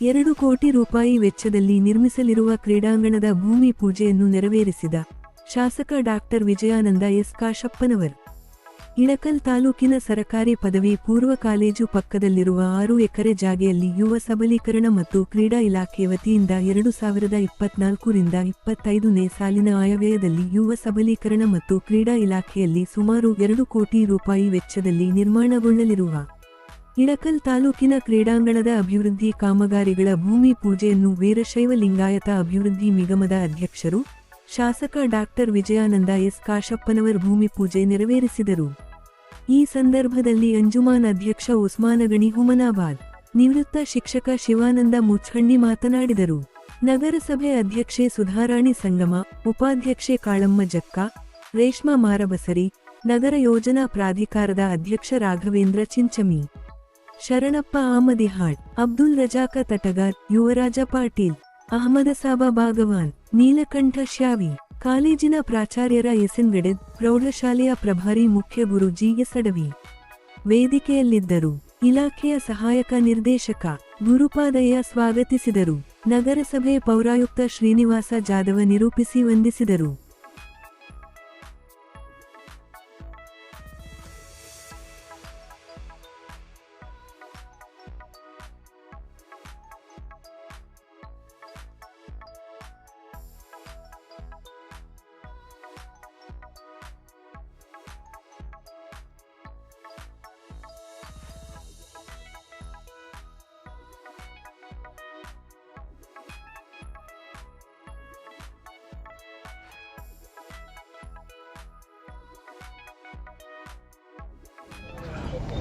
ಎರಡು ಕೋಟಿ ರೂಪಾಯಿ ವೆಚ್ಚದಲ್ಲಿ ನಿರ್ಮಿಸಲಿರುವ ಕ್ರೀಡಾಂಗಣದ ಭೂಮಿ ಪೂಜೆಯನ್ನು ನೆರವೇರಿಸಿದ ಶಾಸಕ ಡಾಕ್ಟರ್ ವಿಜಯಾನಂದ ಎಸ್. ಕಾಶಪ್ಪನವರ್. ಇಳಕಲ್ ತಾಲೂಕಿನ ಸರಕಾರಿ ಪದವಿ ಪೂರ್ವ ಕಾಲೇಜು ಪಕ್ಕದಲ್ಲಿರುವ ಆರು ಎಕರೆ ಜಾಗೆಯಲ್ಲಿ ಯುವ ಸಬಲೀಕರಣ ಮತ್ತು ಕ್ರೀಡಾ ಇಲಾಖೆ ವತಿಯಿಂದ ಎರಡು ಸಾವಿರದ ಇಪ್ಪತ್ನಾಲ್ಕರಿಂದ ಇಪ್ಪತ್ತೈದನೇ ಸಾಲಿನ ಆಯವ್ಯಯದಲ್ಲಿ ಯುವ ಸಬಲೀಕರಣ ಮತ್ತು ಕ್ರೀಡಾ ಇಲಾಖೆಯಲ್ಲಿ ಸುಮಾರು ಎರಡು ಕೋಟಿ ರೂಪಾಯಿ ವೆಚ್ಚದಲ್ಲಿ ನಿರ್ಮಾಣಗೊಳ್ಳಲಿರುವ ಇಳಕಲ್ ತಾಲೂಕಿನ ಕ್ರೀಡಾಂಗಣದ ಅಭಿವೃದ್ಧಿ ಕಾಮಗಾರಿಗಳ ಭೂಮಿ ಪೂಜೆಯನ್ನು ವೀರಶೈವ ಲಿಂಗಾಯತ ಅಭಿವೃದ್ಧಿ ನಿಗಮದ ಅಧ್ಯಕ್ಷರು, ಶಾಸಕ ಡಾಕ್ಟರ್ ವಿಜಯಾನಂದ ಎಸ್ ಕಾಶಪ್ಪನವರ್ ಭೂಮಿ ಪೂಜೆ ನೆರವೇರಿಸಿದರು. ಈ ಸಂದರ್ಭದಲ್ಲಿ ಅಂಜುಮಾನ್ ಅಧ್ಯಕ್ಷ ಉಸ್ಮಾನಗಣಿ ಹುಮನಾಬಾದ್, ನಿವೃತ್ತ ಶಿಕ್ಷಕ ಶಿವಾನಂದ ಮುಚ್ಚಣ್ಣಿ ಮಾತನಾಡಿದರು. ನಗರಸಭೆ ಅಧ್ಯಕ್ಷೆ ಸುಧಾರಾಣಿ ಸಂಗಮ, ಉಪಾಧ್ಯಕ್ಷೆ ಕಾಳಮ್ಮ ಜಕ್ಕ, ರೇಷ್ಮಾ ಮಾರಬಸರಿ, ನಗರ ಯೋಜನಾ ಪ್ರಾಧಿಕಾರದ ಅಧ್ಯಕ್ಷ ರಾಘವೇಂದ್ರ ಚಿಂಚಮಿ. ಶರಣಪ್ಪ ಆಮದಿಹಾಳ್ ಅಬ್ದುಲ್ ರಜಾಕ ತಟಗಾರ್, ಯುವರಾಜ ಪಾಟೀಲ್ ಅಹಮದಸಾಬಾ ಭಾಗವಾನ್, ನೀಲಕಂಠ ಶ್ಯಾವಿ ಕಾಲೇಜಿನ ಪ್ರಾಚಾರ್ಯರ ಎಸ್ಎನ್ ಗಡೆದ್ ಪ್ರೌಢಶಾಲೆಯ ಪ್ರಭಾರಿ ಮುಖ್ಯ ಗುರು ಜಿ ಎಸ್ ವೇದಿಕೆಯಲ್ಲಿದ್ದರು. ಇಲಾಖೆಯ ಸಹಾಯಕ ನಿರ್ದೇಶಕ ಗುರುಪಾದಯ್ಯ ಸ್ವಾಗತಿಸಿದರು. ನಗರಸಭೆ ಪೌರಾಯುಕ್ತ ಶ್ರೀನಿವಾಸ ಜಾಧವ ನಿರೂಪಿಸಿ ವಂದಿಸಿದರು.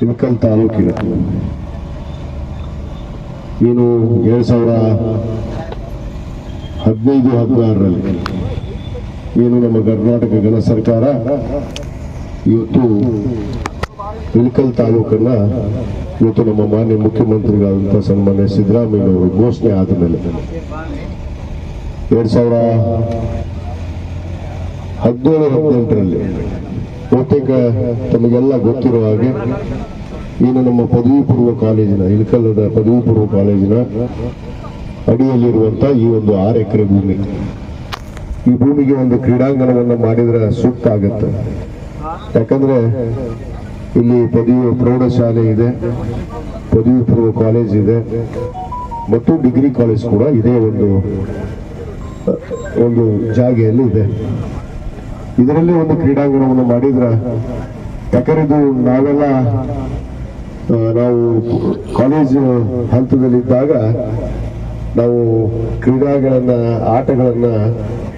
ಇಳಕಲ್ ತಾಲೂಕಿನ ಏನು ಎರಡು ಸಾವಿರ ಹದಿನೈದು, ಹದಿನಾರರಲ್ಲಿ ಏನು ನಮ್ಮ ಕರ್ನಾಟಕ ಗಣ ಸರ್ಕಾರ ಇವತ್ತು ಇಳಕಲ್ ತಾಲೂಕನ್ನ ಇವತ್ತು ನಮ್ಮ ಮಾನ್ಯ ಮುಖ್ಯಮಂತ್ರಿಗಳಾದಂಥ ಸನ್ಮಾನ್ಯ ಸಿದ್ದರಾಮಯ್ಯನವರು ಘೋಷಣೆ ಆದ ಮೇಲೆ ಎರಡು ಸಾವಿರ ಹದಿನೇಳು, ಹದಿನೆಂಟರಲ್ಲಿ ಬಹುತೇಕ ತಮಗೆಲ್ಲ ಗೊತ್ತಿರುವ ಹಾಗೆ ಇನ್ನು ನಮ್ಮ ಪದವಿ ಪೂರ್ವ ಕಾಲೇಜಿನ ಇಳಕಲ್ಲದ ಪದವಿ ಪೂರ್ವ ಕಾಲೇಜಿನ ಅಡಿಯಲ್ಲಿರುವಂತ ಈ ಒಂದು ಆರು ಎಕರೆ ಭೂಮಿ. ಈ ಭೂಮಿಗೆ ಒಂದು ಕ್ರೀಡಾಂಗಣವನ್ನು ಮಾಡಿದ್ರೆ ಸೂಕ್ತ ಆಗುತ್ತೆ. ಯಾಕಂದ್ರೆ ಇಲ್ಲಿ ಪದವಿ ಪ್ರೌಢಶಾಲೆ ಇದೆ ಪದವಿ ಪೂರ್ವ ಕಾಲೇಜ್ ಇದೆ, ಮತ್ತು ಡಿಗ್ರಿ ಕಾಲೇಜ್ ಕೂಡ ಇದೇ ಒಂದು ಒಂದು ಜಾಗೆಯಲ್ಲಿ ಇದೆ. ಇದರಲ್ಲಿ ಒಂದು ಕ್ರೀಡಾಂಗಣವನ್ನು ಮಾಡಿದ್ರೆ, ಯಾಕಂದ್ರೆ ಇದು ನಾವೆಲ್ಲ ನಾವು ಕಾಲೇಜ್ ಹಂತದಲ್ಲಿದ್ದಾಗ ನಾವು ಕ್ರೀಡಾಗಳನ್ನ ಆಟಗಳನ್ನ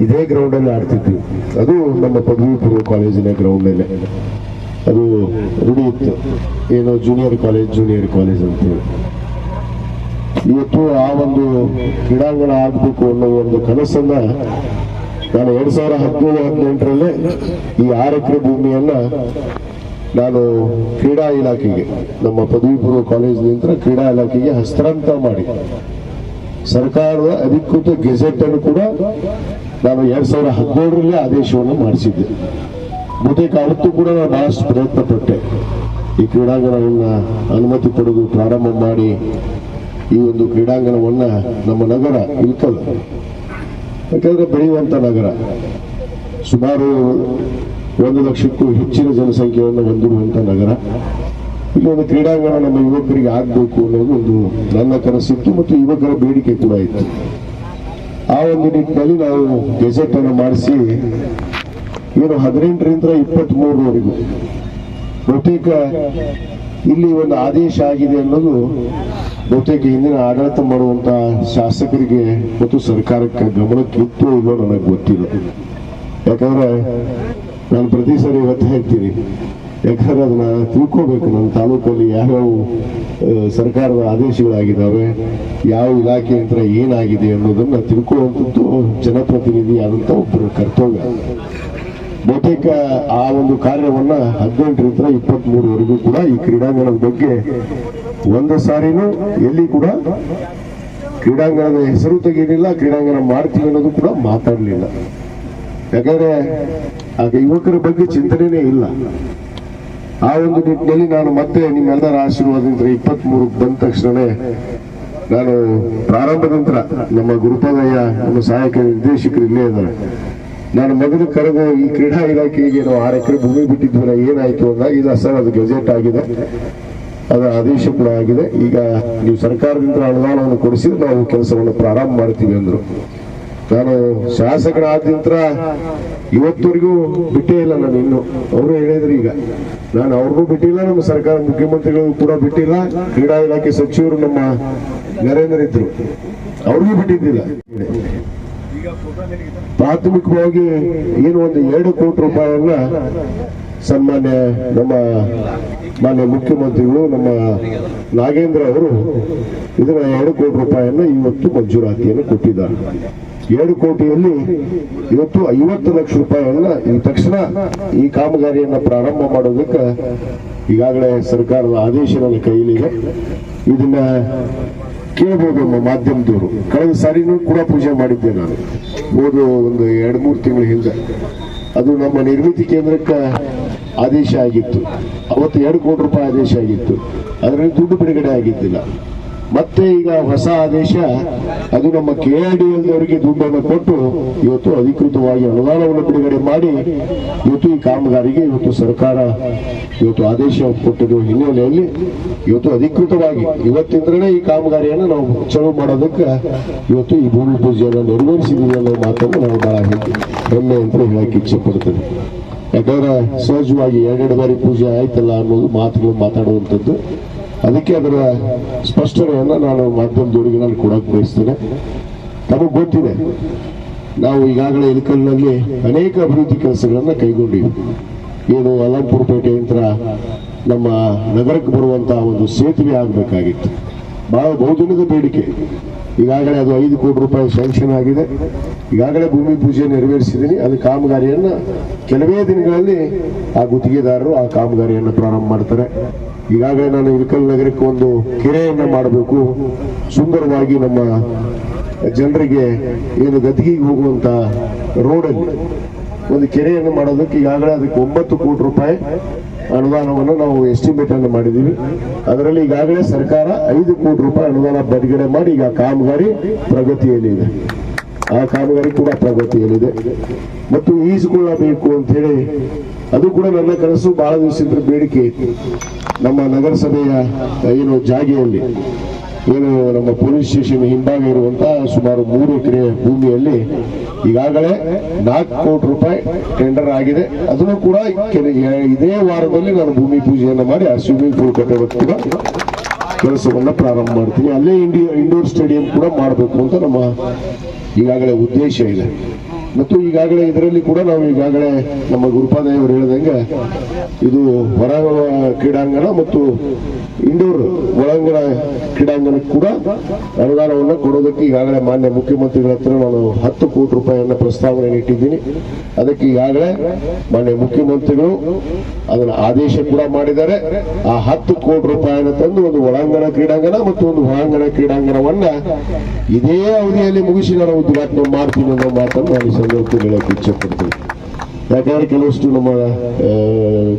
ಇದೇ ಗ್ರೌಂಡ್ ಅಲ್ಲಿ ಆಡ್ತಿದ್ವಿ. ಅದು ನಮ್ಮ ಪದವಿ ಪೂರ್ವ ಕಾಲೇಜಿನ ಗ್ರೌಂಡ್ ಮೇಲೆ ಅದು ರೂಢಿ ಇತ್ತು. ಏನು ಜೂನಿಯರ್ ಕಾಲೇಜ್ ಜೂನಿಯರ್ ಕಾಲೇಜ್ ಅಂತೇಳಿ. ಇವತ್ತು ಆ ಒಂದು ಕ್ರೀಡಾಂಗಣ ಆಗಬೇಕು ಅನ್ನೋ ಒಂದು ಕನಸನ್ನ ನಾನು ಎರಡ್ ಸಾವಿರ ಹದಿನೇಳು, ಹದಿನೆಂಟರಲ್ಲೇ ಈ ಆರು ಎಕರೆ ಭೂಮಿಯನ್ನ ನಾನು ಕ್ರೀಡಾ ಇಲಾಖೆಗೆ, ನಮ್ಮ ಪದವಿ ಪೂರ್ವ ಕಾಲೇಜಿನಿಂದ ಕ್ರೀಡಾ ಇಲಾಖೆಗೆ ಹಸ್ತಾಂತರ ಮಾಡಿ. ಸರ್ಕಾರದ ಅಧಿಕೃತ ಗೆಜೆಟ್ ಅನ್ನು ಕೂಡ ನಾನು ಎರಡ್ ಸಾವಿರ ಹದಿನೇಳರಲ್ಲೇ ಆದೇಶವನ್ನು ಮಾಡಿಸಿದ್ದೆ. ಬಹುತೇಕ ಅವತ್ತು ಕೂಡ ನಾನು ಬಹಳಷ್ಟು ಪ್ರಯತ್ನ ಪಟ್ಟೆ. ಈ ಕ್ರೀಡಾಂಗಣವನ್ನು ಅನುಮತಿ ಪಡೆದು ಪ್ರಾರಂಭ ಮಾಡಿ ಈ ಒಂದು ಕ್ರೀಡಾಂಗಣವನ್ನು ನಮ್ಮ ನಗರ ಇಲ್ಕಲ್ ಯಾಕಂದ್ರೆ ಬೆಳೆಯುವಂತ ನಗರ. ಸುಮಾರು ಒಂದು ಲಕ್ಷಕ್ಕೂ ಹೆಚ್ಚಿನ ಜನಸಂಖ್ಯೆಯನ್ನು ಹೊಂದಿರುವಂತ ನಗರ. ಇಲ್ಲಿ ಒಂದು ಕ್ರೀಡಾಂಗಣ ನಮ್ಮ ಯುವಕರಿಗೆ ಆಗ್ಬೇಕು ಅನ್ನೋದು ಒಂದು ನನ್ನ ಕನಸಿತ್ತು ಮತ್ತು ಯುವಕರ ಬೇಡಿಕೆ ಕೂಡ ಇತ್ತು. ಆ ಒಂದು ನಿಟ್ಟಿನಲ್ಲಿ ನಾವು ಗೆಜೆಟ್ ಅನ್ನು ಮಾಡಿಸಿ ಏನು ಹದಿನೆಂಟರಿಂದ ಇಪ್ಪತ್ತ್ ಮೂರರವರೆಗೂ ಬಹುತೇಕ ಇಲ್ಲಿ ಒಂದು ಆದೇಶ ಆಗಿದೆ ಅನ್ನೋದು ಬಹುತೇಕ ಹಿಂದಿನ ಆಡಳಿತ ಮಾಡುವಂಥ ಶಾಸಕರಿಗೆ ಮತ್ತು ಸರ್ಕಾರಕ್ಕೆ ಗಮನಕ್ಕೆ ಇತ್ತು ಇಲ್ಲೋ ನನಗೆ ಗೊತ್ತಿಲ್ಲ ಯಾಕಂದ್ರೆ ನಾನು ಪ್ರತಿ ಸರಿ ಇವತ್ತು ಹೇಳ್ತೀನಿ. ಯಾಕಂದ್ರೆ ಅದನ್ನ ತಿಳ್ಕೋಬೇಕು ನನ್ನ ತಾಲೂಕಲ್ಲಿ ಯಾವ್ಯಾವ ಸರ್ಕಾರದ ಆದೇಶಗಳಾಗಿದ್ದಾವೆ, ಯಾವ ಇಲಾಖೆ ಅಂತ ಏನಾಗಿದೆ ಅನ್ನೋದನ್ನ ತಿಳ್ಕೊಳ್ಳುವಂಥದ್ದು ಜನಪ್ರತಿನಿಧಿ ಆದಂತ ಒಬ್ಬರ ಕರ್ತವ್ಯ. ಬಹುತೇಕ ಆ ಒಂದು ಕಾರ್ಯವನ್ನ ಹದಿನೆಂಟರಿಂದ ಇಪ್ಪತ್ತ್ ಮೂರವರೆಗೂ ಕೂಡ ಈ ಕ್ರೀಡಾಂಗಣದ ಬಗ್ಗೆ ಒಂದು ಸಾರಿನೂ ಎಲ್ಲಿ ಕೂಡ ಕ್ರೀಡಾಂಗಣದ ಹೆಸರು ತೆಗೀಲಿಲ್ಲ ಕ್ರೀಡಾಂಗಣ ಮಾಡ್ತೀವಿ ಅನ್ನೋದು ಕೂಡ ಮಾತಾಡಲಿಲ್ಲ. ಯಾಕಂದ್ರೆ ಆಗ ಯುವಕರ ಬಗ್ಗೆ ಚಿಂತನೆಯೇ ಇಲ್ಲ. ಆ ಒಂದು ನಿಟ್ಟಿನಲ್ಲಿ ನಾನು ಮತ್ತೆ ನಿಮ್ಮೆಲ್ಲರ ಆಶೀರ್ವಾದದಿಂದ ಇಪ್ಪತ್ತ್ ಮೂರಕ್ಕೆ ಬಂದ ತಕ್ಷಣವೇ ನಾನು ಪ್ರಾರಂಭದ ನಂತರ ನಮ್ಮ ಗುರುಪಾದಯ್ಯ, ನಮ್ಮ ಸಹಾಯಕ ನಿರ್ದೇಶಕರು ಇಲ್ಲೇ ಇದ್ದಾರೆ. ನಾನು ಮೊದಲು ಕರೆದು ಈ ಕ್ರೀಡಾ ಇಲಾಖೆಗೆ ನಾವು ಆರು ಎಕರೆ ಭೂಮಿ ಬಿಟ್ಟಿದ್ವಲ್ಲ ಏನಾಯ್ತು ಅಂದಾಗ ಇಲ್ಲ ಸರ್, ಅದು ಗೆಜೆಟ್ ಆಗಿದೆ. ಅದರ ಆದೇಶ ಕೂಡ ಆಗಿದೆ. ಈಗ ನೀವು ಸರ್ಕಾರದಿಂದ ಅನುದಾನವನ್ನು ಕೊಡಿಸಿದ್ರೆ ನಾವು ಕೆಲಸವನ್ನು ಪ್ರಾರಂಭ ಮಾಡ್ತೀವಿ ಅಂದ್ರು. ನಾನು ಶಾಸಕರಾದ ನಂತರ ಇವತ್ತವರೆಗೂ ಬಿಟ್ಟೇ ಇಲ್ಲ ನಾನು ಇನ್ನು. ಅವರು ಹೇಳಿದ್ರು ಈಗ. ನಾನು ಅವ್ರಿಗೂ ಬಿಟ್ಟಿಲ್ಲ ನಮ್ಮ ಸರ್ಕಾರ ಮುಖ್ಯಮಂತ್ರಿಗಳು ಕೂಡ ಬಿಟ್ಟಿಲ್ಲ ಕ್ರೀಡಾ ಇಲಾಖೆ ಸಚಿವರು ನಮ್ಮ ನರೇಂದ್ರ ಇದ್ರು ಅವ್ರಿಗೂ ಬಿಟ್ಟಿದ್ದಿಲ್ಲ. ಪ್ರಾಥಮಿಕವಾಗಿ ಏನು ಒಂದು ಎರಡು ಕೋಟಿ ರೂಪಾಯಿಯನ್ನ ಸನ್ಮಾನ್ಯ ನಮ್ಮ ಮಾನ್ಯ ಮುಖ್ಯಮಂತ್ರಿಗಳು, ನಮ್ಮ ನಾಗೇಂದ್ರ ಅವರು ಇದರ ಎರಡು ಕೋಟಿ ರೂಪಾಯಿಯನ್ನು ಇವತ್ತು ಮಂಜೂರಾತಿಯನ್ನು ಕೊಟ್ಟಿದ್ದಾರೆ. ಎರಡು ಕೋಟಿಯಲ್ಲಿ ಇವತ್ತು ಐವತ್ತು ಲಕ್ಷ ರೂಪಾಯಿಯನ್ನ ಈ ತಕ್ಷಣ ಈ ಕಾಮಗಾರಿಯನ್ನು ಪ್ರಾರಂಭ ಮಾಡೋದಕ್ಕೆ ಈಗಾಗಲೇ ಸರ್ಕಾರದ ಆದೇಶ ನನ್ನ ಕೈಯಲ್ಲಿದೆ. ಇದನ್ನ ಕೇಳ್ಬೋದು ನಮ್ಮ ಮಾಧ್ಯಮದವರು. ಕಳೆದ ಸಾರಿನೂ ಕೂಡ ಪೂಜೆ ಮಾಡಿದ್ದೆ ನಾನು. ಹೋದ ಒಂದು ಎರಡು ಮೂರು ತಿಂಗಳ ಹಿಂದೆ. ಅದು ನಮ್ಮ ನಿರ್ಮಿತಿ ಕೇಂದ್ರಕ್ಕೆ ಆದೇಶ ಆಗಿತ್ತು. ಅವತ್ತು ಎರಡು ಕೋಟಿ ರೂಪಾಯಿ ಆದೇಶ ಆಗಿತ್ತು. ಅದರಲ್ಲಿ ದುಡ್ಡು ಬಿಡುಗಡೆ ಆಗಿದ್ದಿಲ್ಲ. ಮತ್ತೆ ಈಗ ಹೊಸ ಆದೇಶ, ಅದು ನಮ್ಮ ಕೆ ಆರ್ ಡಿ ಅವರಿಗೆ ದುಡ್ಡನ್ನು ಕೊಟ್ಟು ಇವತ್ತು ಅಧಿಕೃತವಾಗಿ ಅನುದಾನವನ್ನು ಬಿಡುಗಡೆ ಮಾಡಿ, ಇವತ್ತು ಈ ಕಾಮಗಾರಿಗೆ ಇವತ್ತು ಸರ್ಕಾರ ಇವತ್ತು ಆದೇಶ ಕೊಟ್ಟಿರುವ ಹಿನ್ನೆಲೆಯಲ್ಲಿ ಇವತ್ತು ಅಧಿಕೃತವಾಗಿ ಇವತ್ತಿಂದಲೇ ಈ ಕಾಮಗಾರಿಯನ್ನು ನಾವು ಚಲೋ ಮಾಡೋದಕ್ಕೆ ಇವತ್ತು ಈ ಭೂಮಿ ಪೂಜೆಯನ್ನು ನೆರವೇರಿಸಿದ್ದೀವಿ ಅನ್ನೋ ಮಾತನ್ನು ನಾವು ಬಹಳ ಹೆಮ್ಮೆ ಅಂತ ಹೇಳಕ್ಕೆ ಇಚ್ಛೆ ಪಡ್ತೇವೆ ಯಾಕಂದ್ರೆ ಸಹಜವಾಗಿ ಎರಡೆರಡು ಬಾರಿ ಪೂಜೆ ಆಯ್ತಲ್ಲ ಅನ್ನೋದು ಮಾತುಗಳು ಮಾತಾಡುವಂಥದ್ದು. ಅದಕ್ಕೆ ಅದರ ಸ್ಪಷ್ಟನೆಯನ್ನು ನಾನು ಮಾಧ್ಯಮದವರಿಗೆ ನಾನು ಕೊಡಕ್ಕೆ ಬಯಸ್ತೇನೆ. ತಮಗೆ ಗೊತ್ತಿದೆ, ನಾವು ಈಗಾಗಲೇ ಇಳಕಲ್ನಲ್ಲಿ ಅನೇಕ ಅಭಿವೃದ್ಧಿ ಕೆಲಸಗಳನ್ನು ಕೈಗೊಂಡಿವೆ. ಏನು ಅಲಂಪುರ ಪೇಟೆ ಯಂತ್ರ ನಮ್ಮ ನಗರಕ್ಕೆ ಬರುವಂತಹ ಒಂದು ಸೇತುವೆ ಆಗಬೇಕಾಗಿತ್ತು. ಬಹಳ ಬಹುದಿನದ ಬೇಡಿಕೆ. ಈಗಾಗಲೇ ಅದು ಐದು ಕೋಟಿ ರೂಪಾಯಿ ಸ್ಯಾಂಕ್ಷನ್ ಆಗಿದೆ. ಈಗಾಗಲೇ ಭೂಮಿ ಪೂಜೆ ನೆರವೇರಿಸಿದ್ದೀನಿ ಅದು ಕಾಮಗಾರಿಯನ್ನು ಕೆಲವೇ ದಿನಗಳಲ್ಲಿ ಆ ಗುತ್ತಿಗೆದಾರರು ಆ ಕಾಮಗಾರಿಯನ್ನು ಪ್ರಾರಂಭ ಮಾಡ್ತಾರೆ. ಈಗಾಗಲೇ ನಾನು ಇಳಕಲ್ ನಗರಕ್ಕೆ ಒಂದು ಕೆರೆಯನ್ನ ಮಾಡಬೇಕು. ಸುಂದರವಾಗಿ ನಮ್ಮ ಜನರಿಗೆ ಏನು ಗದ್ಗಿಗೆ ಹೋಗುವಂತ ರೋಡಲ್ಲಿ ಒಂದು ಕೆರೆಯನ್ನು ಮಾಡೋದಕ್ಕೆ ಈಗಾಗಲೇ ಅದಕ್ಕೆ ಒಂಬತ್ತು ಕೋಟಿ ರೂಪಾಯಿ ಅನುದಾನವನ್ನು ನಾವು ಎಸ್ಟಿಮೇಟ್ ಅನ್ನು ಮಾಡಿದ್ದೀವಿ. ಅದರಲ್ಲಿ ಈಗಾಗಲೇ ಸರ್ಕಾರ ಐದು ಕೋಟಿ ರೂಪಾಯಿ ಅನುದಾನ ಬಿಡುಗಡೆ ಮಾಡಿ ಈಗ ಕಾಮಗಾರಿ ಪ್ರಗತಿಯಲ್ಲಿದೆ. ಆ ಕಾಮಗಾರಿ ಕೂಡ ಪ್ರಗತಿಯಲ್ಲಿದೆ. ಮತ್ತು ಈಜುಕೊಳ್ಳಬೇಕು ಅಂತ ಹೇಳಿ ಅದು ಕೂಡ ನನ್ನ ಕನಸು. ಬಹಳ ದಿವಸದ ಬೇಡಿಕೆ ಇತ್ತು ನಮ್ಮ ನಗರಸಭೆಯ ಏನು ಜಾಗೆಯಲ್ಲಿ ಏನು ನಮ್ಮ ಪೊಲೀಸ್ ಸ್ಟೇಷನ್ ಹಿಂಭಾಗ ಇರುವಂತ ಸುಮಾರು ಮೂರು ಎಕರೆ ಭೂಮಿಯಲ್ಲಿ ಈಗಾಗಲೇ ನಾಲ್ಕು ಕೋಟಿ ರೂಪಾಯಿ ಟೆಂಡರ್ ಆಗಿದೆ. ಅದನ್ನು ಕೂಡ ಇದೇ ವಾರದಲ್ಲಿ ನಾನು ಭೂಮಿ ಪೂಜೆಯನ್ನು ಮಾಡಿ ಆ ಸ್ವಿಮ್ಮಿಂಗ್ ಪೂಲ್ ಕಟ್ಟೋದಕ್ಕೆ ಕೆಲಸವನ್ನು ಪ್ರಾರಂಭ ಮಾಡ್ತೀನಿ. ಅಲ್ಲೇ ಇಂಡಿ ಇಂಡೋರ್ ಸ್ಟೇಡಿಯಂ ಕೂಡ ಮಾಡಬೇಕು ಅಂತ ನಮ್ಮ ಈಗಾಗಲೇ ಉದ್ದೇಶ ಇದೆ. ಮತ್ತು ಈಗಾಗಲೇ ಇದರಲ್ಲಿ ಕೂಡ ನಾವು ಈಗಾಗಲೇ ನಮ್ಮ ಗುರುಪಾದಯ್ಯ ಅವರು ಹೇಳಿದಂಗೆ ಇದು ಹೊರ ಕ್ರೀಡಾಂಗಣ ಮತ್ತು ಇಂಡೋರ್ ಒಳಾಂಗಣ ಕ್ರೀಡಾಂಗಣಕ್ಕೆ ಕೂಡ ಅನುದಾನವನ್ನು ಕೊಡೋದಕ್ಕೆ ಈಗಾಗಲೇ ಮಾನ್ಯ ಮುಖ್ಯಮಂತ್ರಿಗಳ ಹತ್ರ ನಾನು ಹತ್ತು ಕೋಟಿ ರೂಪಾಯಿಯನ್ನು ಪ್ರಸ್ತಾವನೆ ಇಟ್ಟಿದ್ದೀನಿ ಅದಕ್ಕೆ ಈಗಾಗಲೇ ಮಾನ್ಯ ಮುಖ್ಯಮಂತ್ರಿಗಳು ಅದನ್ನು ಆದೇಶ ಕೂಡ ಮಾಡಿದ್ದಾರೆ. ಆ ಹತ್ತು ಕೋಟಿ ರೂಪಾಯಿಯನ್ನು ತಂದು ಒಂದು ಒಳಾಂಗಣ ಕ್ರೀಡಾಂಗಣ ಮತ್ತು ಒಂದು ಹೊರಾಂಗಣ ಕ್ರೀಡಾಂಗಣವನ್ನ ಇದೇ ಅವಧಿಯಲ್ಲಿ ಮುಗಿಸಿ ನಾನು ಉದ್ಘಾಟನೆ ಮಾಡ್ತೀನಿ ಅನ್ನೋ ಮಾತನ್ನು ನಾನು ಸಂದರ್ಭದಲ್ಲಿ ಹೇಳಕ್ಕೆ ಇಚ್ಛೆ ಪಡ್ತೀವಿ ಯಾಕಂದ್ರೆ ಕೆಲವಷ್ಟು ನಮ್ಮ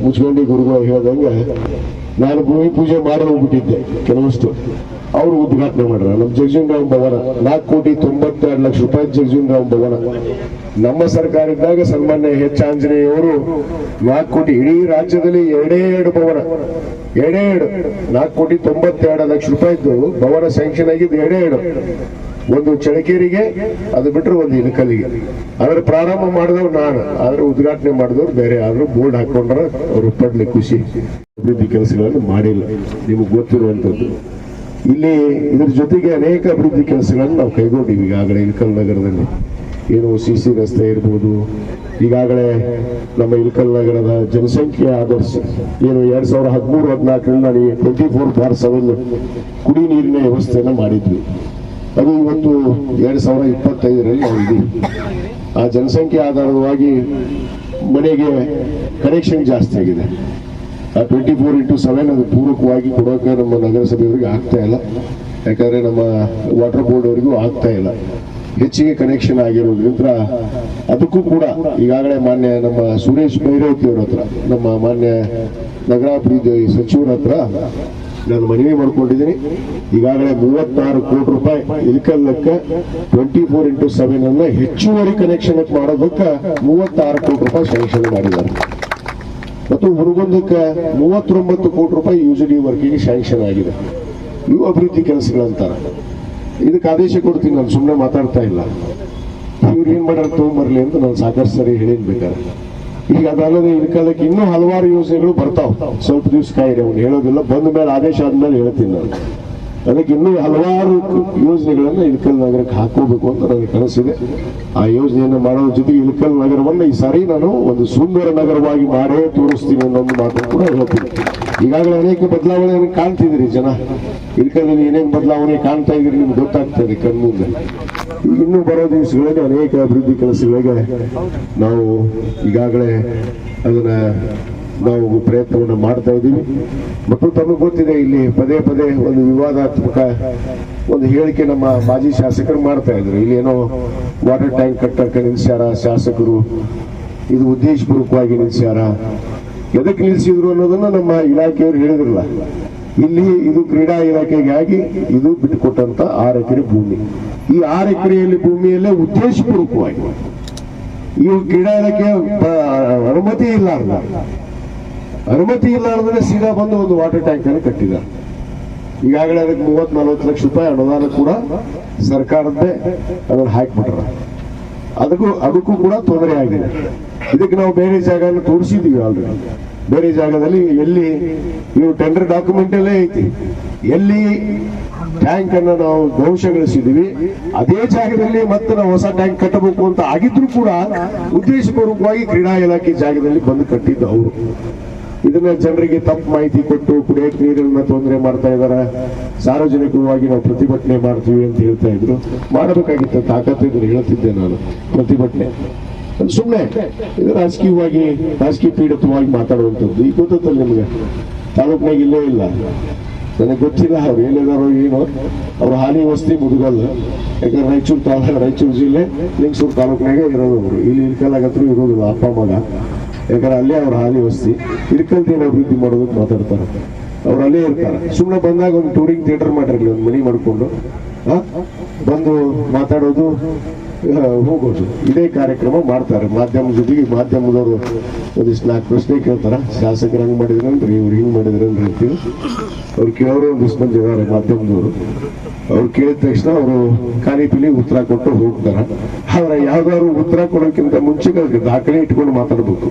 ಮುಚ್ಕಂಡಿ ಗುರುಗಳು ಹೇಳ್ದಂಗೆ ನಾನು ಭೂಮಿ ಪೂಜೆ ಮಾಡಿ ಹೋಗ್ಬಿಟ್ಟಿದ್ದೆ ಕೆಲವಷ್ಟು. ಅವರು ಉದ್ಘಾಟನೆ ಮಾಡ್ರ ನಮ್ಮ ಜಗಜೀವನರಾಮ್ ಭವನ, ನಾಲ್ಕು ಕೋಟಿ ತೊಂಬತ್ತೆರಡು ಲಕ್ಷ ರೂಪಾಯಿ ರಾವ್ ಭವನ. ನಮ್ಮ ಸರ್ಕಾರ ಇದ್ದಾಗ ಸನ್ಮಾನ್ಯ ಎಚ್. ಆಂಜನೇಯವರು ನಾಲ್ಕು ಕೋಟಿ, ಇಡೀ ರಾಜ್ಯದಲ್ಲಿ ಎರಡೇ ಎರಡು ಭವನ. ಎರಡೇ ಎರಡು. ನಾಲ್ಕು ಕೋಟಿ ತೊಂಬತ್ತೆರಡು ಲಕ್ಷ ರೂಪಾಯಿದ್ದು ಭವನ ಸ್ಯಾಂಕ್ಷನ್ ಆಗಿದ್ದು ಎರಡೇ ಎರಡು. ಒಂದು ಚಳಕೇರಿಗೆ, ಅದು ಬಿಟ್ಟರೆ ಒಂದು ಇಳಕಲ್ಲಿಗೆ ಅದರ ಪ್ರಾರಂಭ ಮಾಡಿದವ್ರು ನಾನು. ಆದ್ರೆ ಉದ್ಘಾಟನೆ ಮಾಡಿದವ್ರು ಬೇರೆ ಆದ್ರೂ ಬೋರ್ಡ್ ಹಾಕೊಂಡ್ರ ಅವರು ಪಡ್ಲಿ ಖುಷಿ. ಅಭಿವೃದ್ಧಿ ಕೆಲಸಗಳನ್ನು ಮಾಡಿಲ್ಲ. ನಿಮಗೆ ಗೊತ್ತಿರುವಂತದ್ದು ಇಲ್ಲಿ ಇದ್ರ ಜೊತೆಗೆ ಅನೇಕ ಅಭಿವೃದ್ಧಿ ಕೆಲಸಗಳನ್ನು ನಾವು ಕೈಗೊಂಡಿವಿ ಈಗಾಗಲೇ ಇಳಕಲ್ ನಗರದಲ್ಲಿ. ಏನು ಸಿ ಸಿ ರಸ್ತೆ ಇರ್ಬೋದು. ಈಗಾಗಲೇ ನಮ್ಮ ಇಳಕಲ್ ನಗರದ ಜನಸಂಖ್ಯೆ ಆದರ್ಶ. ಏನು ಎರಡು ಸಾವಿರದ ಹದಿಮೂರು ಹದಿನಾಲ್ಕರಿಂದ ಟ್ವೆಂಟಿ ಫೋರ್ ಬಾರ್ ಸೆವೆನ್ ಕುಡಿ ನೀರಿನ ವ್ಯವಸ್ಥೆಯನ್ನು ಮಾಡಿದ್ವಿ. ಅದು ಇವತ್ತು ಎರಡ್ ಸಾವಿರದ ಇಪ್ಪತ್ತೈದರಲ್ಲಿ ನಾವು ಆ ಜನಸಂಖ್ಯೆ ಆಧಾರವಾಗಿ ಮನೆಗೆ ಕನೆಕ್ಷನ್ ಜಾಸ್ತಿ ಆಗಿದೆ. ಆ ಟ್ವೆಂಟಿ ಫೋರ್ ಇಂಟು ಸೆವೆನ್ ಅದು ಪೂರಕವಾಗಿ ಕೊಡೋಕೆ ನಮ್ಮ ನಗರಸಭೆಯವರಿಗೆ ಆಗ್ತಾ ಇಲ್ಲ. ಯಾಕಂದ್ರೆ ನಮ್ಮ ವಾಟರ್ ಬೋರ್ಡ್ ಅವರಿಗೂ ಆಗ್ತಾ ಇಲ್ಲ. ಹೆಚ್ಚಿಗೆ ಕನೆಕ್ಷನ್ ಆಗಿರೋದ್ರಿಂದ ಅದಕ್ಕೂ ಕೂಡ ಈಗಾಗಲೇ ಮಾನ್ಯ ನಮ್ಮ ಸುರೇಶ್ ಭೈರವತಿಯವ್ರ ಹತ್ರ, ನಮ್ಮ ಮಾನ್ಯ ನಗರಾಭಿವೃದ್ಧಿ ಸಚಿವರ ಹತ್ರ ನಾನು ಮನವಿ ಮಾಡ್ಕೊಂಡಿದ್ದೀನಿ. ಈಗಾಗಲೇ ಮೂವತ್ತಾರು ಕೋಟಿ ರೂಪಾಯಿ ಇಲ್ಕಲ್ಲಕ್ಕೆ ಟ್ವೆಂಟಿ ಫೋರ್ ಇಂಟು ಸೆವೆನ್ ಅನ್ನ ಹೆಚ್ಚುವರಿ ಕನೆಕ್ಷನ್ ಮಾಡೋದಕ್ಕೆ ಮೂವತ್ತಾರು ಕೋಟಿ ರೂಪಾಯಿ ಸ್ಯಾಂಕ್ಷನ್ ಮಾಡಿದ್ದಾರೆ. ಮತ್ತು ಹುರುಗೊಂದಕ್ಕೆ ಮೂವತ್ತೊಂಬತ್ತು ಕೋಟಿ ರೂಪಾಯಿ ಯುಜಿಡಿ ವರ್ಕಿಗೆ ಸ್ಯಾಂಕ್ಷನ್ ಆಗಿದೆ. ಇವು ಅಭಿವೃದ್ಧಿ ಕೆಲಸಗಳಂತಾರೆ. ಇದಕ್ಕೆ ಆದೇಶ ಕೊಡ್ತೀನಿ, ನಾನು ಸುಮ್ಮನೆ ಮಾತಾಡ್ತಾ ಇಲ್ಲ. ಇವ್ರು ಏನು ಮಾಡ್ಯಾರ ತಗೊಂಬರ್ಲಿ ಅಂತ ನಾನು ಸಾಕಷ್ಟು ಸರಿ ಹೇಳಿನ್ ಬೇಕಾದ್ರೆ ಈಗ ಅದಲ್ಲದೆ ಇನ್ಕಲ್ಲಕ್ಕೆ ಇನ್ನೂ ಹಲವಾರು ಯೋಜನೆಗಳು ಬರ್ತಾವೆ. ಸ್ವಲ್ಪ ದಿವಸ ಕಾಯಿರಿ ಅವ್ನು. ಹೇಳೋದಿಲ್ಲ. ಬಂದ ಮೇಲೆ ಆದೇಶ ಆದ್ಮೇಲೆ ಹೇಳ್ತೀನಿ ನಾನು. ಅದಕ್ಕೆ ಇನ್ನೂ ಹಲವಾರು ಯೋಜನೆಗಳನ್ನು ಇಳಕಲ್ ನಗರಕ್ಕೆ ಹಾಕೋಬೇಕು ಅಂತ ನನಗೆ ಕನಸಿದೆ. ಆ ಯೋಜನೆಯನ್ನು ಮಾಡೋ ಜೊತೆಗೆ ಇಳಕಲ್ ನಗರವನ್ನು ಈ ಸಾರಿ ನಾನು ಒಂದು ಸುಂದರ ನಗರವಾಗಿ ಮಾಡೇ ತೋರಿಸ್ತೀನಿ ಅನ್ನೋ ಒಂದು ಮಾತನ್ನು ಕೂಡ ಹೇಳ್ತೀನಿ. ಈಗಾಗಲೇ ಅನೇಕ ಬದಲಾವಣೆಯನ್ನು ಕಾಣ್ತಿದ್ರಿ ಜನ. ಇಳಕಲ್ನಲ್ಲಿ ಏನೇನು ಬದಲಾವಣೆ ಕಾಣ್ತಾ ಇದ್ರಿ ನಿಮ್ಗೆ ಗೊತ್ತಾಗ್ತದೆ ಕಣ್ಮುಂದೆ. ಮುಂದೆ ಇನ್ನು ಬರೋ ದಿವಸಗಳಲ್ಲಿ ಅನೇಕ ಅಭಿವೃದ್ಧಿ ಕೆಲಸಗಳಿಗೆ ನಾವು ಈಗಾಗಲೇ ಅದನ್ನ ನಾವು ಪ್ರಯತ್ನವನ್ನು ಮಾಡ್ತಾ ಇದ್ದೀವಿ. ಮತ್ತು ತಮಗೆ ಗೊತ್ತಿದೆ, ಇಲ್ಲಿ ಪದೇ ಪದೇ ಒಂದು ವಿವಾದಾತ್ಮಕ ಒಂದು ಹೇಳಿಕೆ ನಮ್ಮ ಮಾಜಿ ಶಾಸಕರು ಮಾಡ್ತಾ ಇದ್ರು. ಇಲ್ಲಿ ಏನೋ ವಾಟರ್ ಟ್ಯಾಂಕ್ ಕಟ್ಟಕ್ಕೆ ನಿಲ್ಸ್ಯಾರ ಶಾಸಕರು. ಇದು ಉದ್ದೇಶಪೂರ್ವಕವಾಗಿ ನಿಲ್ಸ್ಯಾರ. ಎದಕ್ಕೆ ನಿಲ್ಸಿದ್ರು ಅನ್ನೋದನ್ನ ನಮ್ಮ ಇಲಾಖೆಯವರು ಹೇಳಿದ್ರಲ್ಲ. ಇಲ್ಲಿ ಇದು ಕ್ರೀಡಾ ಇಲಾಖೆಗಾಗಿ ಇದು ಬಿಟ್ಟುಕೊಟ್ಟಂತ ಆರು ಎಕರೆ ಭೂಮಿ. ಈ ಆರು ಎಕರೆಯಲ್ಲಿ ಭೂಮಿಯಲ್ಲೇ ಉದ್ದೇಶಪೂರ್ವಕವಾಗಿ. ಇವು ಕ್ರೀಡಾ ಇಲಾಖೆ ಅನುಮತಿ ಇಲ್ಲ ಅನುಮತಿ ಇಲ್ಲ ಅಂದ್ರೆ ಸೀದಾ ಬಂದು ಒಂದು ವಾಟರ್ ಟ್ಯಾಂಕ್ ಅನ್ನು ಕಟ್ಟಿದ್ದಾರೆ ಈಗಾಗಲೇ ಅದಕ್ಕೆ ಮೂವತ್ ನಲವತ್ತು ಲಕ್ಷ ರೂಪಾಯಿ ಅನುದಾನ ಕೂಡ ಸರ್ಕಾರದ್ದೇ ಅದನ್ನು ಹಾಕಿಬಿಟ್ರ. ಅದಕ್ಕೂ ಅದಕ್ಕೂ ಕೂಡ ತೊಂದರೆ ಆಗಿದೆ. ಇದಕ್ಕೆ ನಾವು ಬೇರೆ ಜಾಗನ ತೋರಿಸಿದೀವಿ ಆಲ್ರೆಡಿ ಬೇರೆ ಜಾಗದಲ್ಲಿ ಎಲ್ಲಿ, ನೀವು ಟೆಂಡರ್ ಡಾಕ್ಯುಮೆಂಟ್ ಅಲ್ಲೇ ಐತಿ. ಎಲ್ಲಿ ಟ್ಯಾಂಕ್ ಅನ್ನ ನಾವು ಧ್ವಂಸಗೊಳಿಸಿದೀವಿ, ಅದೇ ಜಾಗದಲ್ಲಿ ಮತ್ತೆ ನಾವು ಹೊಸ ಟ್ಯಾಂಕ್ ಕಟ್ಟಬೇಕು ಅಂತ ಆಗಿದ್ರು ಕೂಡ ಉದ್ದೇಶಪೂರ್ವಕವಾಗಿ ಕ್ರೀಡಾ ಇಲಾಖೆ ಜಾಗದಲ್ಲಿ ಬಂದು ಕಟ್ಟಿದ್ದು ಅವರು. ಇದನ್ನ ಜನರಿಗೆ ತಪ್ಪು ಮಾಹಿತಿ ಕೊಟ್ಟು ಕುಡಿಯಕ್ಕೆ ನೀರನ್ನ ತೊಂದರೆ ಮಾಡ್ತಾ ಇದಾರೆ ಸಾರ್ವಜನಿಕವಾಗಿ ನಾವು ಪ್ರತಿಭಟನೆ ಮಾಡ್ತೀವಿ ಅಂತ ಹೇಳ್ತಾ ಇದ್ರು. ಮಾಡಬೇಕಾಗಿತ್ತು ತಾಕತ್ತು ಇದ್ರೆ ಹೇಳ್ತಿದ್ದೆ ನಾನು, ಪ್ರತಿಭಟನೆ. ಸುಮ್ಮನೆ ಇದು ರಾಜಕೀಯವಾಗಿ, ರಾಜಕೀಯ ಪೀಡಿತವಾಗಿ ಮಾತಾಡುವಂಥದ್ದು. ಈಗ ಗೊತ್ತಲ್ಲ ನಿಮ್ಗೆ ತಾಲೂಕಿನಾಗ ಇಲ್ಲೇ ಇಲ್ಲ. ನನಗೆ ಗೊತ್ತಿಲ್ಲ ಅವ್ರು ಎಲ್ಲಿದಾರೋ ಏನೋ. ಅವ್ರು ಹಾಲಿ ವಸ್ತಿ ಮುದುಗಲ್ಲ. ಯಾಕಂದ್ರೆ ರಾಯಚೂರು ತಾಲೂಕು, ರಾಯಚೂರು ಜಿಲ್ಲೆ, ಲಿಂಗಸೂರು ತಾಲೂಕಿನಾಗ ಇರೋದು ಇಲ್ಲಿ ಇಲ್ಕಲ್ಲಾಗತ್ರೂ ಇರೋದಿಲ್ಲ. ಅಪ್ಪ, ಮಗ. ಯಾಕಂದ್ರೆ ಅಲ್ಲೇ ಅವ್ರ ಹಾಲಿ ವಸ್ತಿ ಇಲ್ಕಲ್ತ ಏನು ಅಭಿವೃದ್ಧಿ ಮಾಡೋದಕ್ಕೆ ಮಾತಾಡ್ತಾರೆ. ಅವ್ರು ಅಲ್ಲೇ ಇರ್ತಾರೆ. ಸುಮ್ಮನೆ ಬಂದಾಗ ಒಂದು ಟೂರಿಂಗ್ ಥಿಯೇಟರ್ ಮಾಡಿರಲಿ, ಒಂದು ಮನಿ ಮಾಡಿಕೊಂಡು. ಬಂದು ಮಾತಾಡೋದು ಹೋಗೋದು. ಇದೇ ಕಾರ್ಯಕ್ರಮ ಮಾಡ್ತಾರೆ. ಮಾಧ್ಯಮ ಜೊತೆಗೆ ಮಾಧ್ಯಮದವರು ಒಂದಿಷ್ಟು ನಾಲ್ಕು ಪ್ರಶ್ನೆ ಕೇಳ್ತಾರ. ಶಾಸಕರು ಹಂಗ್ ಮಾಡಿದ್ರನ್ರಿ ಇವ್ರು ಮಾಡಿದ್ರು ಅಂತ ಹೇಳ್ತೀವಿ ಅವ್ರು ಕೇಳೋರು ಒಂದಿಷ್ಟು ಮಂದಿ ಇದಾರೆ ಮಾಧ್ಯಮದವರು. ಅವ್ರು ಕೇಳಿದ ತಕ್ಷಣ ಅವರು ಖಾಲಿ ಪಿಲಿ ಉತ್ತರ ಕೊಟ್ಟು ಹೋಗ್ತಾರೆ. ಆದ್ರೆ ಯಾವ್ದಾದ್ರು ಉತ್ತರ ಕೊಡೋಕ್ಕಿಂತ ಮುಂಚೆ ದಾಖಲೆ ಇಟ್ಕೊಂಡು ಮಾತಾಡ್ಬೇಕು.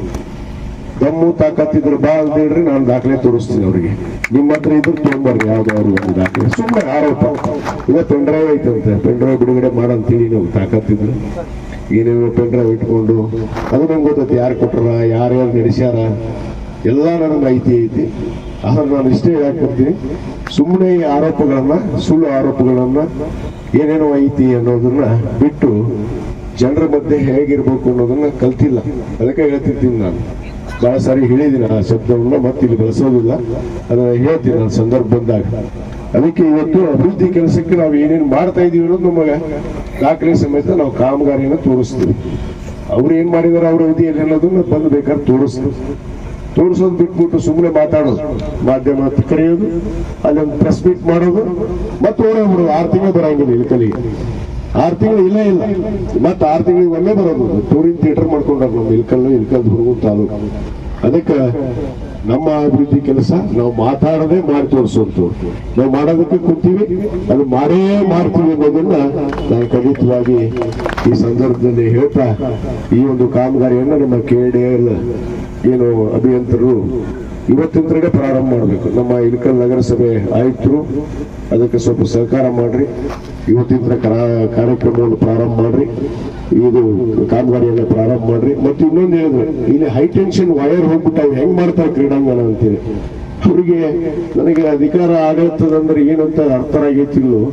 ದಮ್ಮು ತಾಕತ್ತಿದ್ರೆ ಬಾ ಹೇಳ್ರಿ, ನಾನು ದಾಖಲೆ ತೋರಿಸ್ತೀನಿ ಅವ್ರಿಗೆ. ನಿಮ್ಮ ಹತ್ರ ಇದ್ರು ತೊಗೊಂಬರ್ರಿ ಯಾವ್ದಾದ್ರು ಒಂದು ದಾಖಲೆ. ಸುಮ್ಮನೆ ಆರೋಪ. ಈಗ ಪೆಂಡ್ರೈವ್ ಐತಂತೆ ಪೆಂಡ್ರೈವ್ ಬಿಡುಗಡೆ ಮಾಡಂತೀನಿ ನೀವು ತಾಕತ್ತಿದ್ರು. ಏನೇನೋ ಪೆಂಡ್ರೈವ್ ಇಟ್ಕೊಂಡು, ಅದು ನಂಗೆ ಗೊತ್ತೈತಿ, ಯಾರು ಕೊಟ್ರ ಯಾರ್ಯಾರು ನಡೆಸ್ಯಾರ. ಎಲ್ಲ ನನ್ನ ಐತಿ ಐತಿ. ಆದ್ರೆ ನಾನು ಇಷ್ಟೇ ಹೇಳ್ಕೊಡ್ತೀನಿ ಸುಮ್ಮನೆ ಈ ಆರೋಪಗಳನ್ನ, ಸುಳ್ಳು ಆರೋಪಗಳನ್ನ ಏನೇನೋ ಐತಿ ಅನ್ನೋದನ್ನ ಬಿಟ್ಟು, ಜನರ ಮಧ್ಯೆ ಹೇಗಿರ್ಬೇಕು ಅನ್ನೋದನ್ನ ಕಲ್ತಿಲ್ಲ. ಅದಕ್ಕೆ ಹೇಳ್ತಿರ್ತೀನಿ ನಾನು. ಬಹಳ ಸಾರಿ ಹೇಳಿದ್ದೀನಿ ಆ ಶಬ್ದವನ್ನು, ಮತ್ತೆ ಇಲ್ಲಿ ಬಳಸೋದಿಲ್ಲ. ಅದನ್ನ ಹೇಳ್ತೀನಿ ನಾನು ಸಂದರ್ಭ ಬಂದಾಗ. ಅದಕ್ಕೆ ಇವತ್ತು ಅಭಿವೃದ್ಧಿ ಕೆಲಸಕ್ಕೆ ನಾವು ಏನೇನು ಮಾಡ್ತಾ ಇದೀವಿ ಅನ್ನೋದು ನಮಗೆ ದಾಖಲೆ ಸಮೇತ ನಾವು ಕಾಮಗಾರಿಯನ್ನು ತೋರಿಸ್ತೀವಿ. ಅವ್ರು ಏನ್ ಮಾಡಿದಾರೆ ಅವ್ರ ಅವಧಿಯಲ್ಲಿ ಅನ್ನೋದನ್ನ ಬಂದು ಬೇಕಾದ್ರೆ ತೋರಿಸ್ತೀವಿ. ತೋರಿಸೋದು ಬಿಟ್ಬಿಟ್ಟು ಸುಮ್ಮನೆ ಮಾತಾಡೋದು. ಮಾಧ್ಯಮ ಕರೆಯೋದು, ಅಲ್ಲೊಂದು ಪ್ರೆಸ್ ಮೀಟ್ ಮಾಡೋದು, ಮತ್ತೆ ಓಡೋಗ್ಬಿಡೋದು ಆರು ತಿಂಗಳು ಬರಂಗಿಲ್ಲ ಇಲ್ಲಿ ಕಲಿಗೆ ಆರು ತಿಂಗಳು ಇಲ್ಲೇ ಇಲ್ಲ. ಮತ್ತೆ ಆರು ತಿಂಗಳಿಗೆ ಒಮ್ಮೆ ಬರೋದು. ಟೂರಿಂಗ್ ಥಿಯೇಟರ್ ಮಾಡ್ಕೊಂಡಾರ ನಮ್ಮ ಇಲ್ಕಲ್ಲು ಇಲ್ಕಲ್ ಹುಡುಗು ತಾಲೂಕು. ಅದಕ್ಕೆ ನಮ್ಮ ಅಭಿವೃದ್ಧಿ ಕೆಲಸ, ನಾವು ಮಾತಾಡದೆ ಮಾಡಿ ತೋರಿಸುವಂತು ನಾವು ಮಾಡೋದಕ್ಕೆ ಕೂತೀವಿ, ಅದು ಮಾಡೇ ಮಾಡ್ತೀವಿ ಅನ್ನೋದನ್ನ ನಾನು ಖಂಡಿತವಾಗಿ ಈ ಸಂದರ್ಭದಲ್ಲಿ ಹೇಳ್ತಾ ಈ ಒಂದು ಕಾಮಗಾರಿಯನ್ನು ನಮ್ಮ ಕೆ ಏನು ಅಭಿಯಂತರು ಇವತ್ತಿಂದಲೇ ಪ್ರಾರಂಭ ಮಾಡಬೇಕು. ನಮ್ಮ ಇಳಕಲ್ ನಗರಸಭೆ ಆಯುಕ್ತರು ಅದಕ್ಕೆ ಸ್ವಲ್ಪ ಸಹಕಾರ ಮಾಡ್ರಿ. ಇವತ್ತಿನ ಕರಾ- ಕಾರ್ಯಕ್ರಮವನ್ನು ಪ್ರಾರಂಭ ಮಾಡ್ರಿ. ಇದು ಕಾಮಗಾರಿಯನ್ನು ಪ್ರಾರಂಭ ಮಾಡ್ರಿ. ಮತ್ತು ಇನ್ನೊಂದು ಹೇಳಿದ್ರೆ, ಇಲ್ಲಿ ಹೈ ಟೆನ್ಷನ್ ವೈರ್ ಹೋಗ್ಬಿಟ್ಟು ಹೆಂಗ್ ಮಾಡ್ತಾರೆ ಕ್ರೀಡಾಂಗಣ ಅಂತೇಳಿ. ಅವರಿಗೆ ನನಗೆ ಅಧಿಕಾರ ಆಡಳಿತದಂದ್ರೆ ಏನು ಅಂತ ಅರ್ಥ ಆಗೈತಿಲ್ಲೋ.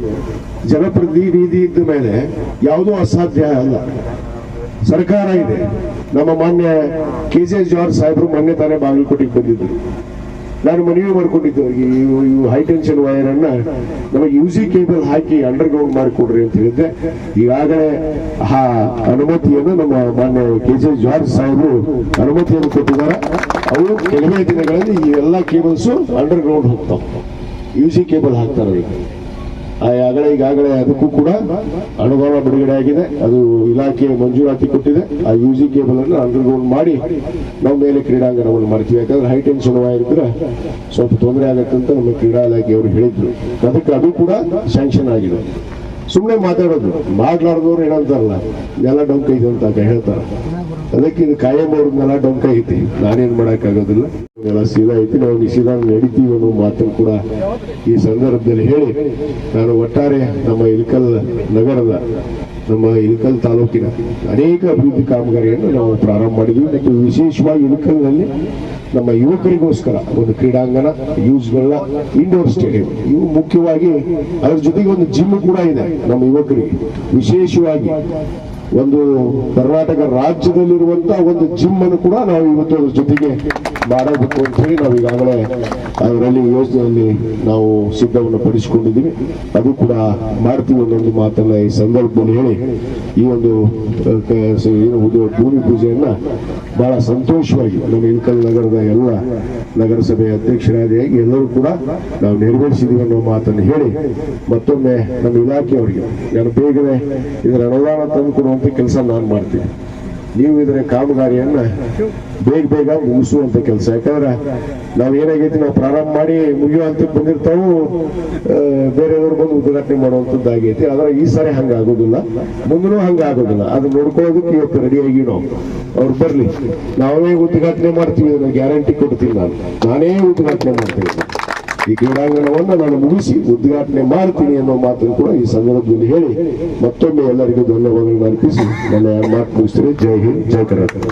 ಜನಪ್ರತಿನಿಧಿ ಇದ್ದ ಮೇಲೆ ಯಾವುದೂ ಅಸಾಧ್ಯ ಅಲ್ಲ. ಸರ್ಕಾರ ಇದೆ. ನಮ್ಮ ಮಾನ್ಯ ಕೆ ಜೆ ಜಾರ್ಜ್ ಸಾಹೇಬರು ಮೊನ್ನೆ ತಾನೇ ಬಾಗಲಕೋಟೆಗೆ ಬಂದಿದ್ದರು. ನಾನು ಮನವಿ ಮಾಡ್ಕೊಂಡಿದ್ದೆ ಅವ್ರಿಗೆ ಇವು ಇವು ಹೈ ಟೆನ್ಷನ್ ವೈರ್ ಅನ್ನ ನಮಗೆ ಯು ಸಿ ಕೇಬಲ್ ಹಾಕಿ ಅಂಡರ್ ಗ್ರೌಂಡ್ ಮಾಡಿಕೊಡ್ರಿ ಅಂತ ಹೇಳಿದ್ದೆ. ಈಗಾಗಲೇ ಆ ಅನುಮತಿಯನ್ನು ನಮ್ಮ ಮಾನ್ಯ ಕೆ ಜೆ ಜಾರ್ಜ್ ಸಾಹೇಬರು ಅನುಮತಿಯನ್ನು ಕೊಟ್ಟಿದ್ದಾರೆ. ಅವರು ಕೆಲವೇ ದಿನಗಳಲ್ಲಿ ಈ ಎಲ್ಲ ಕೇಬಲ್ಸ್ ಅಂಡರ್ ಗ್ರೌಂಡ್ ಹೋಗ್ತಾವೆ. ಯು ಸಿ ಕೇಬಲ್ ಹಾಕ್ತಾರೆ ಆಗಲೇ ಈಗಾಗಲೇ ಅದಕ್ಕೂ ಕೂಡ ಅನುದಾನ ಬಿಡುಗಡೆ ಆಗಿದೆ. ಅದು ಇಲಾಖೆ ಮಂಜೂರಾತಿ ಕೊಟ್ಟಿದೆ. ಆ ಯು ಜಿ ಕೇಬಲ್ ಅನ್ನು ಅಂಡರ್ಗ್ರೌಂಡ್ ಮಾಡಿ ನಾವು ಮೇಲೆ ಕ್ರೀಡಾಂಗಣವನ್ನು ಮಾಡ್ತೀವಿ. ಯಾಕಂದ್ರೆ ಹೈ ಟೆನ್ಷನ್ ಇದ್ರೆ ಸ್ವಲ್ಪ ತೊಂದರೆ ಆಗತ್ತಂತ ನಮ್ಮ ಕ್ರೀಡಾ ಇಲಾಖೆಯವರು ಹೇಳಿದ್ರು. ಅದಕ್ಕೆ ಅದು ಕೂಡ ಸ್ಯಾಂಕ್ಷನ್ ಆಗಿದೆ. ಸುಮ್ಮನೆ ಮಾತಾಡೋದು. ಮಾಡ್ಲಾರ್ದವ್ರು ಏನಂತಾರಲ್ಲ ನೆಲ ಡೊಂಕ ಐತೆ ಅಂತ ಹೇಳ್ತಾರೆ. ಅದಕ್ಕೆ ಇದು ಕಾಯಂ ನೆಲ ಡೊಂಕ ಐತಿ. ನಾನೇನು ಮಾಡೋಕ್ಕಾಗೋದಿಲ್ಲ. ನೆಲ ಸೀದಾ ಐತಿ. ನಾವು ಈ ಶೀಲ ನಡಿತೀವಿ ಅನ್ನೋ ಮಾತು ಕೂಡ ಈ ಸಂದರ್ಭದಲ್ಲಿ ಹೇಳಿ, ನಾನು ಒಟ್ಟಾರೆ ನಮ್ಮ ಇಲ್ಕಲ್ ನಗರದ ನಮ್ಮ ಇಳಕಲ್ ತಾಲೂಕಿನ ಅನೇಕ ಅಭಿವೃದ್ಧಿ ಕಾಮಗಾರಿಯನ್ನು ನಾವು ಪ್ರಾರಂಭ ಮಾಡಿದ್ವಿ. ಮತ್ತು ವಿಶೇಷವಾಗಿ ಇಳಕಲ್ನಲ್ಲಿ ನಮ್ಮ ಯುವಕರಿಗೋಸ್ಕರ ಒಂದು ಕ್ರೀಡಾಂಗಣ ಯೂಸ್ಗಳ ಇಂಡೋರ್ ಸ್ಟೇಡಿಯಂ ಇವು ಮುಖ್ಯವಾಗಿ ಅದ್ರ ಜೊತೆಗೆ ಒಂದು ಜಿಮ್ ಕೂಡ ಇದೆ ನಮ್ಮ ಯುವಕರಿಗೆ. ವಿಶೇಷವಾಗಿ ಒಂದು ಕರ್ನಾಟಕ ರಾಜ್ಯದಲ್ಲಿರುವಂತಹ ಒಂದು ಜಿಮ್ ಅನ್ನು ಕೂಡ ನಾವು ಇವತ್ತು ಅದ್ರ ಜೊತೆಗೆ ಮಾಡಬೇಕು ಅಂತ ಹೇಳಿ ನಾವು ಈಗಾಗಲೇ ಅದರಲ್ಲಿ ಯೋಜನೆಯಲ್ಲಿ ನಾವು ಸಿದ್ಧವನ್ನು ಪಡಿಸಿಕೊಂಡಿದ್ದೀವಿ. ಅದು ಕೂಡ ಮಾಡ್ತೀವಿ ಒಂದೊಂದು ಮಾತನ್ನ ಈ ಸಂದರ್ಭದಲ್ಲಿ ಹೇಳಿ ಈ ಒಂದು ಭೂಮಿ ಪೂಜೆಯನ್ನ ಬಹಳ ಸಂತೋಷವಾಗಿ ನಮ್ಮ ಇಣಕಲ್ ನಗರದ ಎಲ್ಲ ನಗರಸಭೆ ಅಧ್ಯಕ್ಷರಾದಿಯಾಗಿ ಎಲ್ಲರೂ ಕೂಡ ನಾವು ನೆರವೇರಿಸಿದೀವಿ ಅನ್ನೋ ಮಾತನ್ನು ಹೇಳಿ ಮತ್ತೊಮ್ಮೆ ನಮ್ಮ ಇಲಾಖೆಯವರಿಗೆ ನಾನು ಬೇಗನೆ ಇದರ ಅನುದಾನ ತಂದು ಕೊಡುವಂತ ಕೆಲಸ ನಾನು ಮಾಡ್ತೀನಿ. ನೀವು ಇದರ ಕಾಮಗಾರಿಯನ್ನ ಬೇಗ ಬೇಗ ಮುಗಿಸುವಂತ ಕೆಲಸ. ಯಾಕಂದ್ರೆ ನಾವು ಏನಾಗೈತಿ ನಾವು ಪ್ರಾರಂಭ ಮಾಡಿ ಮುಗಿಯುವಂತ ಬಂದಿರ್ತಾವು ಬೇರೆಯವರು ಬಂದು ಉದ್ಘಾಟನೆ ಮಾಡುವಂಥದ್ದು ಆಗೈತಿ. ಆದ್ರೆ ಈ ಸಾರಿ ಹಂಗಾಗೋದಿಲ್ಲ. ಮುಂದೂ ಹಂಗಾಗೋದಿಲ್ಲ. ಅದನ್ನ ನೋಡ್ಕೊಳ್ಳೋದಕ್ಕೆ ಇವತ್ತು ರೆಡಿಯಾಗಿ ನಾವು. ಅವ್ರು ಬರ್ಲಿ. ನಾವೇ ಉದ್ಘಾಟನೆ ಮಾಡ್ತೀವಿ ಅದನ್ನ ಗ್ಯಾರಂಟಿ ಕೊಡ್ತೀನಿ ನಾನು. ನಾನೇ ಉದ್ಘಾಟನೆ ಮಾಡ್ತೀನಿ. ಈ ಕ್ರೀಡಾಂಗಣವನ್ನು ನಾನು ಮುಗಿಸಿ ಉದ್ಘಾಟನೆ ಮಾಡ್ತೀನಿ ಅನ್ನೋ ಮಾತನ್ನು ಕೂಡ ಈ ಸಂದರ್ಭದಲ್ಲಿ ಹೇಳಿ ಮತ್ತೊಮ್ಮೆ ಎಲ್ಲರಿಗೂ ಧನ್ಯವಾದಗಳನ್ನು ಅರ್ಪಿಸಿ. ನನ್ನ ಮಾತು ಮುಗಿಸ್ತೇನೆ. ಜೈ ಹಿಂದ್, ಜೈ ಕರ್ನಾಟಕ